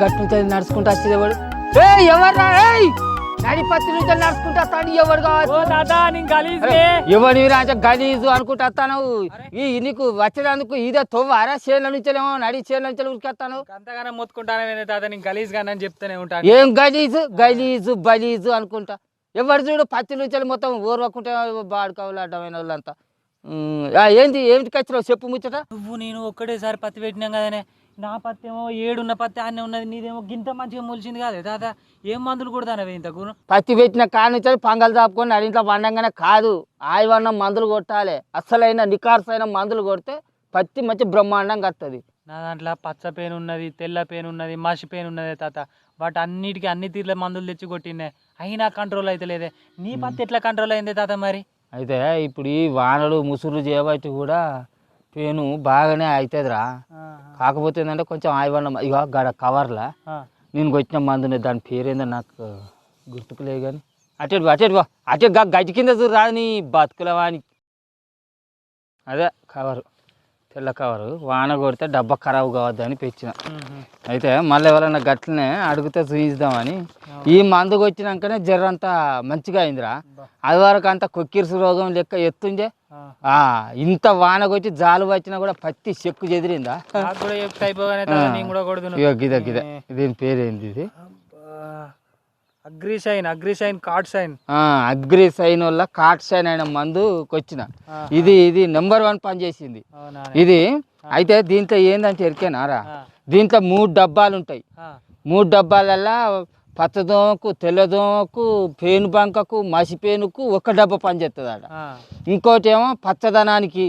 గట్టు నుంచి నడుచుకుంటూ వచ్చేది ఎవడు? ఏ ఎవర్రా? ఏయ్! నడి పత్తి నుంచి నడుచుకుంటూ కావచ్చు? నేను గలీజ్లే ఎవరి రాజ గలీజు అనుకుంటూ వస్తాను? ఈ నీకు వచ్చేదందుకు ఇదే తొవ్వారా చేనుల నుంచేమో నడి చేనుల నుంచి ఉరికేస్తాను అంతగానే మొత్తుకుంటానే తాత నేను గలీజ్ గానే అని చెప్తూనే ఉంటాను. ఏం గలీజు? గలీజు బలీజు అనుకుంటా. ఎవరు చూడు పత్తి నుంచి మొత్తం ఊరవకుంటే బాడుకోవాలి అడ్డమైన వాళ్ళంతా. ఉమ్, ఆ, ఏంది? ఏమిటి ఖచ్చితంగా చెప్పు ముచ్చట. నువ్వు నేను ఒక్కటేసారి పత్తి పెట్టినాం కదనే. నా పత్తి ఏమో ఏడున్న పత్తి ఆనే ఉన్నది నీదేమో గింత మంచిగా మొలిచింది కాదే. తాత ఏం మందులు కొడతానవే ఇంతకు? పత్తి పెట్టిన కాడ నుంచి పంగలు దాపుకొని అడింట్లో పండంగానే కాదు. ఆయవన్న మందులు కొట్టాలి. అసలైన నికార్సైన మందులు కొడితే పత్తి మంచి బ్రహ్మాండంగా వస్తుంది నా దాంట్లో పచ్చ పేను ఉన్నది తెల్ల పేను ఉన్నది మసి పేను ఉన్నది తాత. వాటి అన్నిటికీ అన్ని తీర్ల మందులు తెచ్చి కొట్టినే అయినా కంట్రోల్ అయితే లేదే. నీ పత్తి ఎట్లా కంట్రోల్ అయింది తాత మరి? అయితే ఇప్పుడు ఈ వానలు ముసురు చేయబట్టి కూడా పేను బాగానే అవుతుందిరా కాకపోతే ఏంటంటే కొంచెం ఆయవన్న ఇక గడ కవర్లా. నేను వచ్చిన మందుని దాని పేరేందో నాకు గుర్తుకులేదు కానీ బా అటెట్గా గజ్జి కింద చూడు రాదు నీ బతుకులవాని అదే కవరు తెల్ల కవరు. వాన కొడితే డబ్బా ఖరాబ్ కావద్దని పెంచిన అయితే మళ్ళీ ఎవరైనా గట్లనే అడిగితే చూయిద్దామని. ఈ మందుకు వచ్చినాకనే జర్రంతా మంచిగా అయిందిరా. అది వరకు అంత కొక్కిరిసి రోగం లెక్క ఎత్తుండే. ఆ, ఇంత వానకొచ్చి జాలు వచ్చినా కూడా పత్తి చెక్కు చెదిరిందా? గిద గిద. దీని పేరేంది ఇది? Agri shine agri shine cot shine ఆ, అగ్రి సైన్ వల్ల కాట్ సైన్ అయిన మందు కొచ్చిన. ఇది ఇది నెంబర్ వన్ పని చేసింది. ఇది అయితే దీంట్లో ఏందంటే ఎరికేనారా? దీంట్లో మూడు డబ్బాలు ఉంటాయి మూడు డబ్బాలల్లా పచ్చదోమకు తెల్లదోమకు పేను బంకకు మసి పేనుకు ఒక డబ్బా పని చేస్తుంది ఆడ ఇంకోటి ఏమో పచ్చదనానికి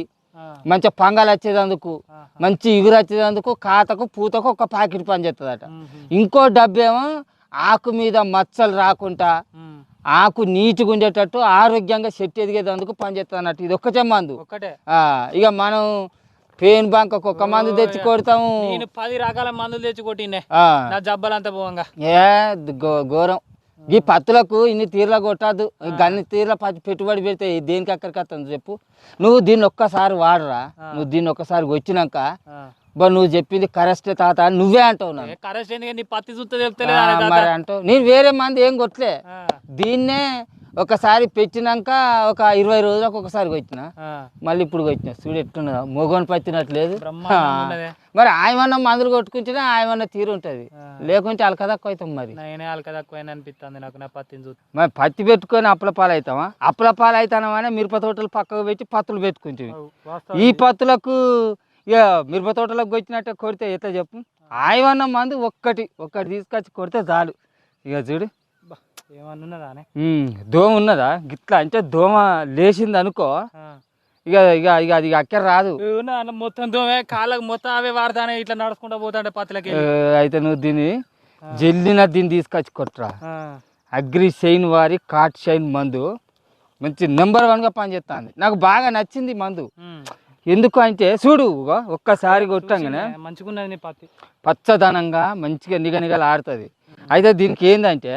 మంచిగా పంగలు వచ్చేదందుకు మంచి ఇగురు వచ్చేదందుకు కాతకు పూతకు ఒక ప్యాకెట్ పని చేస్తుందట ఇంకో డబ్బేమో ఆకు మీద మచ్చలు రాకుండా ఆకు నీట్గా ఉండేటట్టు ఆరోగ్యంగా చెట్టు ఎదిగేదందుకు పనిచేస్తుంది అన్నట్టు ఇది ఒక్కటే. మందు ఇక మనం పేన్ బంకకు ఒక మందు తెచ్చి కొడతాము. నేను పది రకాల మందులు తెచ్చి కొట్టిండే. నా జబ్బలంతా పోవంగా. ఏ ఘోరం. ఈ పత్తులకు ఇన్ని తీర్ల కొట్టద్దు. గన్ని తీర్ల పెట్టుబడి పెడితే దేనికి అక్కడికి వస్తుంది చెప్పు. నువ్వు దీన్ని ఒక్కసారి వాడరా. నువ్వు దీన్ని ఒక్కసారి వచ్చినాక బా నువ్వు చెప్పింది కరెస్టే తాత నువ్వే అంటావు మరి అంటావు. నేను వేరే మంది ఏం కొట్టలే. దీన్నే ఒకసారి పెట్టినాక ఒక ఇరవై రోజులకు ఒకసారి వచ్చిన మళ్ళీ ఇప్పుడు వచ్చిన చూడు ఎట్లున్నదా. మొగోని ఉన్నదే. మరి ఆయమన్న మందులు కొట్టుకుంటేనే ఆయమన్న తీరు ఉంటుంది. లేకుంటే అలక తక్కువ అవుతాం మరి అనిపిస్తుంది నాకు నా పత్తిని చూస్తే. మరి పత్తి పెట్టుకొని అప్పల పాలు అవుతామా అప్పల పాలు అవుతామని మిరప తోటలు పక్కకు పెట్టి పత్తులు పెట్టుకుంటుంది ఈ పత్తులకు ఇక మిరప తోటలకు వచ్చినట్టే కొడితే ఎట్లా చెప్పు? ఆయమన్న మందు ఒక్కటి ఒక్కటి తీసుకొచ్చి కొడితే చాలు. ఇక చూడు. దోమ ఉన్నదా? గిట్లా అంటే దోమ లేచింది అనుకో ఇక ఇక ఇక అది అక్కడ రాదు. మొత్తం దోమే కాళ్ళకు మొత్తం అవే వాడతానే ఇట్లా నడుచుకుంటా పోతాంటే పత్తులకి ఏ, అయితే నువ్వు దీన్ని జల్లిన దీన్ని తీసుకొచ్చి కొట్టరా. అగ్రి షైన్ వారి కాట్ షైన్ మందు. మంచి నెంబర్ వన్గా పనిచేస్తుంది నాకు బాగా నచ్చింది మందు. ఎందుకు అంటే చూడు ఒక్కసారి కొట్టంగానే మంచిగున్నది నీ పత్తి. పచ్చదనంగా మంచిగా నిగనిగలు ఆడుతుంది అయితే దీనికి ఏంటంటే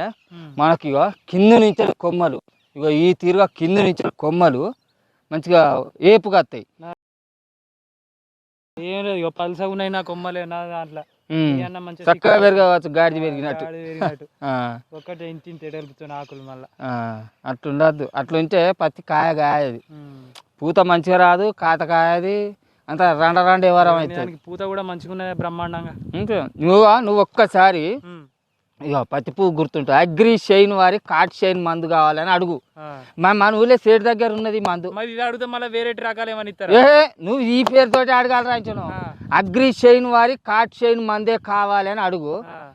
మనకి ఇగో కింద నుంచి కొమ్మలు. ఇగో ఈ తీరుగా కింద నుంచి కొమ్మలు మంచిగా ఏపుగా వస్తాయి. ఏం లేదు ఇక పలుసగా ఉన్నాయి నా కొమ్మలే నా దాంట్లో. చక్కగా పెరగవచ్చు గాడిద పెరిగినట్టు. ఒక్కటే ఇంటి ఎడలుపుతున్న ఆకులు మళ్ళా. అట్లుండద్దు. అట్లుంటే పత్తి కాయ కాయది. పూత మంచిగా రాదు కాత కాయది అంత రండ రండ ఎవరం దానికి పూత కూడా మంచిగా ఉన్నది బ్రహ్మాండంగా నువ్వు? నువ్వు ఒక్కసారి. ఇక పత్తి పువ్వు గుర్తుంటుంది. అగ్రి షైన్ వారి కాట్ షైన్ మందు కావాలని అడుగు. మన ఊళ్ళో సేటు దగ్గర ఉన్నది మందు. అడిగితే మళ్ళీ వేరే రకాలు ఏమని ఇస్తారా? ఏ నువ్వు ఈ పేరుతోటి అడగాలి రాయించను ఆ. అగ్రి షైన్ వారి కాట్ షైన్ మందే కావాలి అని అడుగు.